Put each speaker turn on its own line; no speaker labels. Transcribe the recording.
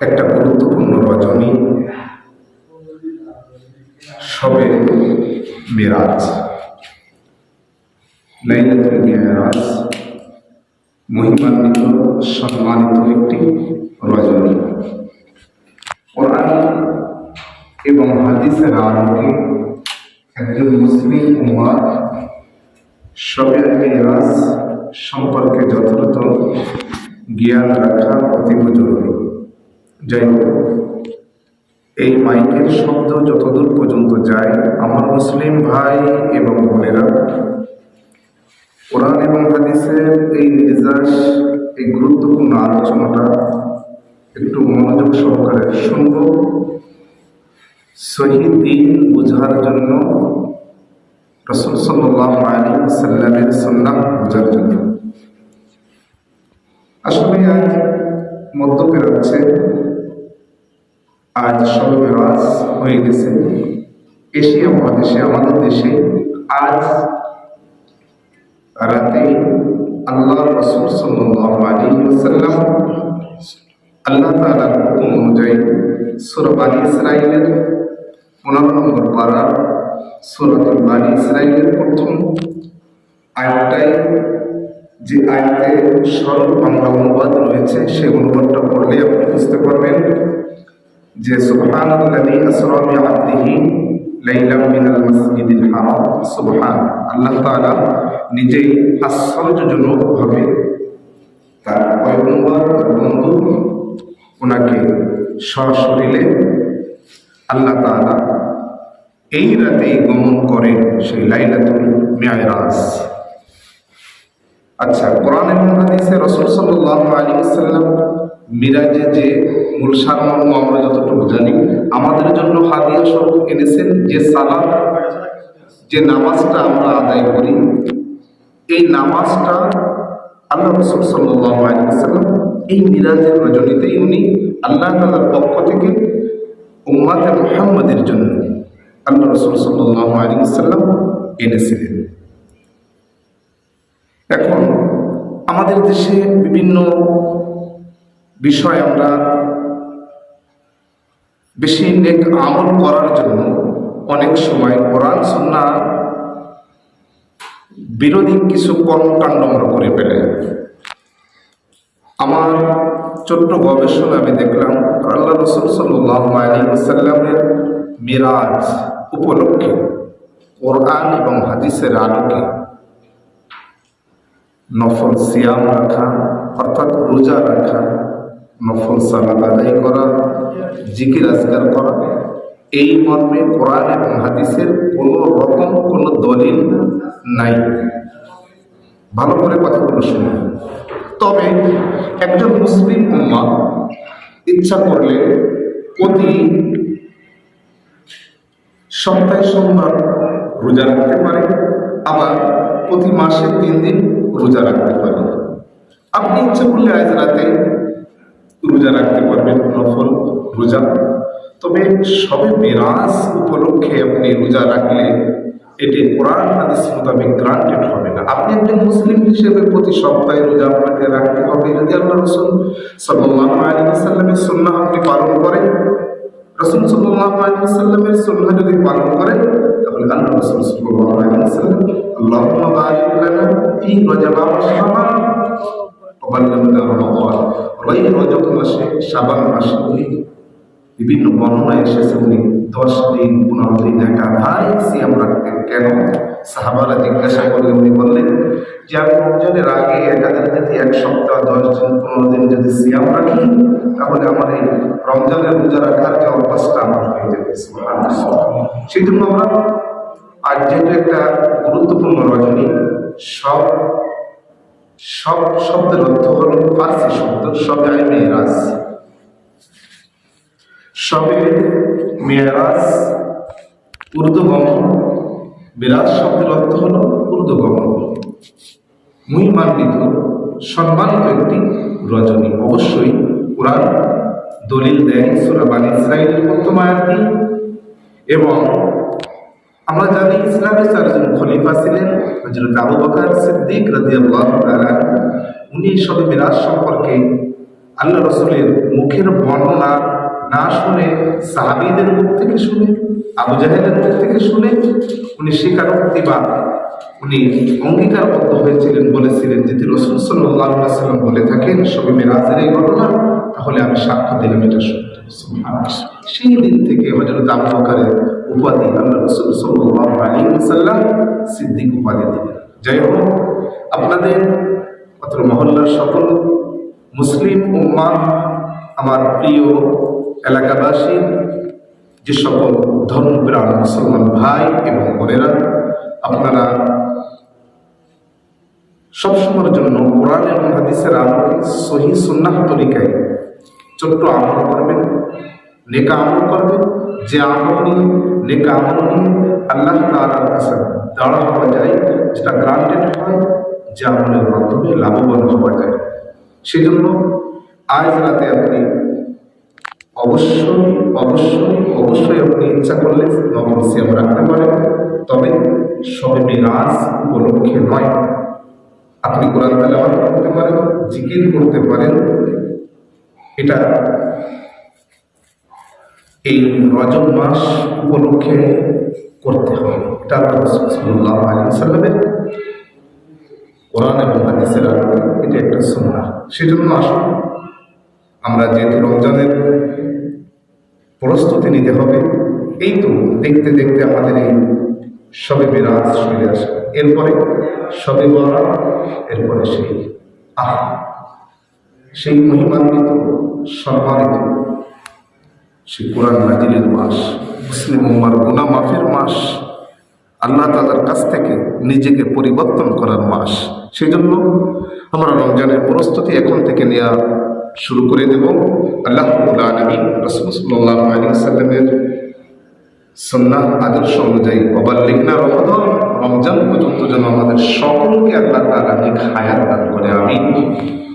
একটা গুরুত্বপূর্ণ রজনী সবে মেরাজ। লাইলাতুল মহিমান্বিত, সম্মানিত একটি রজনী কোরআন এবং হাদিসের আলোকে একজন মুসলিম উম্মার সবে মেরাজ সম্পর্কে যথাযথ জ্ঞান রাখা অতীব জরুরি। যাই হোক এই মাইকের শব্দ যতদূর পর্যন্ত যায়, আমার মুসলিম ভাই এবং বোনেরা, কোরআন এবং হাদিসের এই নির্যাস এই গুরুত্বপূর্ণ আলোচনাটা একটু মনোযোগ সহকারে শুনব। শহীদ দিন বোঝার জন্য রসুল সাল্লাহ আলী সাল্লামের সন্ন্যাম বোঝার জন্য। আসলে আজ মধ্য পেরোচ্ছে আজ সবে মেরাজ হয়ে গেছে। এশিয়া মহাদেশে, আমাদের দেশে আজ রাতে আল্লাহ রসুল সাল্লাহ আলী সাল্লাম আল্লাহ তালার হুকুম অনুযায়ী সুরবানী ইসরায়েলের পনেরো নম্বর পাড়ার সুরাতুল বানী ইসরায়েলের প্রথম আয়াতটাই যে আয়াতে সরল বাংলা অনুবাদ রয়েছে, সেই অনুবাদটা পড়লে আপনি বুঝতে পারবেন যে সুবহানাল্লাযী আসরা বিআবদিহি লাইলাম মিনাল মাসজিদিল হারাম। সুবহান, আল্লাহ তাআলা নিজেই আশ্চর্যজনকভাবে তার পয়গম্বর বন্ধু, ওনাকে সশরীরে আল্লাহ তাআলা এই রাতেই গমন করেন সেই লাইলাতুল মেয়রাজ আচ্ছা কোরআন এবং হাদিসে রসুল সাল্লাল্লাহু আলাইহি ওয়াসাল্লাম মিরাজে যে মূল সারমর্ম আমরা যতটুকু জানি, আমাদের জন্য হাদিয়া স্বরূপ এনেছেন যে সালাত, যে নামাজটা আমরা আদায় করি, এই নামাজটা আল্লাহ রসুল সাল্লাল্লাহু আলাইহি ওয়াসাল্লাম এই মিরাজের রজনীতেই উনি আল্লাহ তাআলার পক্ষ থেকে উম্মাতে মুহাম্মাদের জন্য আল্লাহ রসুল সাল্লাল্লাহু আলাইহি ওয়াসাল্লাম এনেছিলেন এখন আমাদের দেশে বিভিন্ন বিষয় আমরা বেশি নেক আমল করার জন্য অনেক সময় কোরআন সন্না বিরোধী কিছু কর্মকাণ্ড আমরা করে ফেলে। আমার ছোট্ট গবেষণা আমি দেখলাম, আল্লাহ রসুল সাল্লাহ আলী সাল্লামের মিরাজ উপলক্ষে কোরআন এবং হাদিসের আলোকে নফল সিয়াম রাখা, অর্থাৎ রোজা রাখা, নফল সালাদ আদায় করা, জিকির আজগার করা, এই মর্মে কোরআন এবং হাদিসের কোনো রকম কোনো দলিল নাই। ভালো করে কথাগুলো শুনুন। তবে একজন মুসলিম উম্মা ইচ্ছা করলে প্রতি সপ্তাহে সোমবার রোজা রাখতে পারে, আবার প্রতি মাসে তিন দিন রোজা রাখতে পারে আপনি ইচ্ছে করলে আজ রাতে রোজা রাখতে পারবেন নফল রোজা। তবে সবে মেরাজ উপলক্ষে আপনি রোজা রাখলে এটি কোরআন হাদিস মোতাবেক গ্রান্টেড হবে না। আপনি একজন মুসলিম হিসেবে প্রতি সপ্তাহে রোজা আপনাকে রাখতে হবে যদি আল্লাহ রসুল সাল্লাল্লাহু আলাইহি ওয়াসাল্লামের সুন্নাহ আপনি পালন করেন, রসুল সাল্লাল্লাহু আলাইহি ওয়াসাল্লামের সুন্নাহ যদি পালন করেন, তাহলে আল্লাহ রসুল সাল্লাল্লাহু আলাইহি ওয়াসাল্লাম আল্লাহুম্মা রজব ওয়া শাবান অবাল্লামনা রমাদান রই রজব মাসে শাবান মাসে বিভিন্ন বর্ণনা এসেছে উনি, দশ দিন, পনেরো দিন একাধারে সিয়াম রাখতেন কেন? সাহাবারা জিজ্ঞাসা করলে উনি বললেন, যে আমি রমজানের আগে একাধারে যদি এক সপ্তাহ, দশ দিন, পনেরো দিন যদি সিয়াম রাখি, তাহলে আমার এই রমজানের রোজা রাখার যে অভ্যাসটা আমার হয়ে যাবে। সেই জন্য আমরা আজ যেহেতু একটা গুরুত্বপূর্ণ রজনী সব সব শব্দের অর্থ হল ফার্সি শব্দ, সবে আই মেয়েরাজ। সবে মেয়েরাজ উর্দুগমন বিরাজ শব্দের অর্থ হল উর্দুগমন মহিমান্বিত সম্মানিত একটি রজনী। অবশ্যই কোরআন দলিল দেয় সুরাবান ইসরায়েলের প্রথম আয়াতটি এবং আমরা জানি ইসলামের চারজন খলিফা ছিলেন হজরত আবু বকর সিদ্দিক রাদিয়াল্লাহু তাআলা উনি সবে মিরাজ সম্পর্কে আল্লাহ রসুলের মুখের বর্ণনা না শুনে সাহাবিদের মুখ থেকে শুনে, আবু জাহেলের মুখ থেকে শুনে উনি স্বীকারোক্তি বা উনি অঙ্গীকারবদ্ধ হয়েছিলেন বলেছিলেন যদি রসুল সাল্লাহ সাল্লাম বলে থাকেন সবে মেরাজের এই ঘটনা। তাহলে আমি সাক্ষ্য দিলাম এটা সত্য। সেই দিন থেকে হজরত আবু উপাধি আল্লাহ রসুল সাল্লাহ আলী সিদ্দিক উপাধি দিলেন যাই হোক, আপনাদের অত্র মহল্লার সকল মুসলিম উম্মা আমার প্রিয় এলাকাবাসী, যে সকল ধর্মপ্রাণ মুসলমান ভাই এবং বোনেরা, আপনারা সবসময়ের জন্য কোরআন এবং হাদিসের আলোকে সহি সুন্নাহ তরিকায় ছোট্ট আমল করবেন, নেকা আমল করবেন, যে আমল নিয়ে নেকা আমল নিয়ে আল্লাহ তাআলার কাছে দাঁড়া হওয়া যায়, যেটা গ্রান্টেড হয়, যে আমলের মাধ্যমে লাভবান হওয়া যায়। সেজন্য আজ রাতে আপনি অবশ্যই অবশ্যই অবশ্যই আপনি ইচ্ছা করলে নবম সিয়াম রাখতে পারেন, তবে সবে মিরাজ উপলক্ষে নয়। আপনি কোরআন তেলাওয়াত করতে পারেন, জিকির করতে পারেন এটা এই রজব মাস উপলক্ষে করতে হবে এটা আল্লাহ রাসূল সাল্লামের কোরআন এবং হাদিসের এটা একটা সুন্নাহ। সেজন্য আসুন, আমরা যেহেতু রমজানের প্রস্তুতি নিতে হবে, এই তো দেখতে দেখতে আমাদের এই সবে বিরাজ চলে আসে। এরপরে সবে বলা এরপরে সেই আহ। সেই মহিমান্বিত, সম্মানিত সেই কোরআন নাজিরের মাস, মুসলিম উম্মার গুনা মাফের মাস, আল্লাহ তালার কাছ থেকে নিজেকে পরিবর্তন করার মাস। সেই জন্য আমরা রমজানের প্রস্তুতি এখন থেকে নেওয়া শুরু করে দেব। আল্লাহ আলমী রসমুল্লাহ আলী সাল্লামের আদর্শ অনুযায়ী অবাল্লিগনা রমজান রমজান পর্যন্ত যেন আমাদের সকলকে আল্লাহ তালা হায়াত দান করে আমি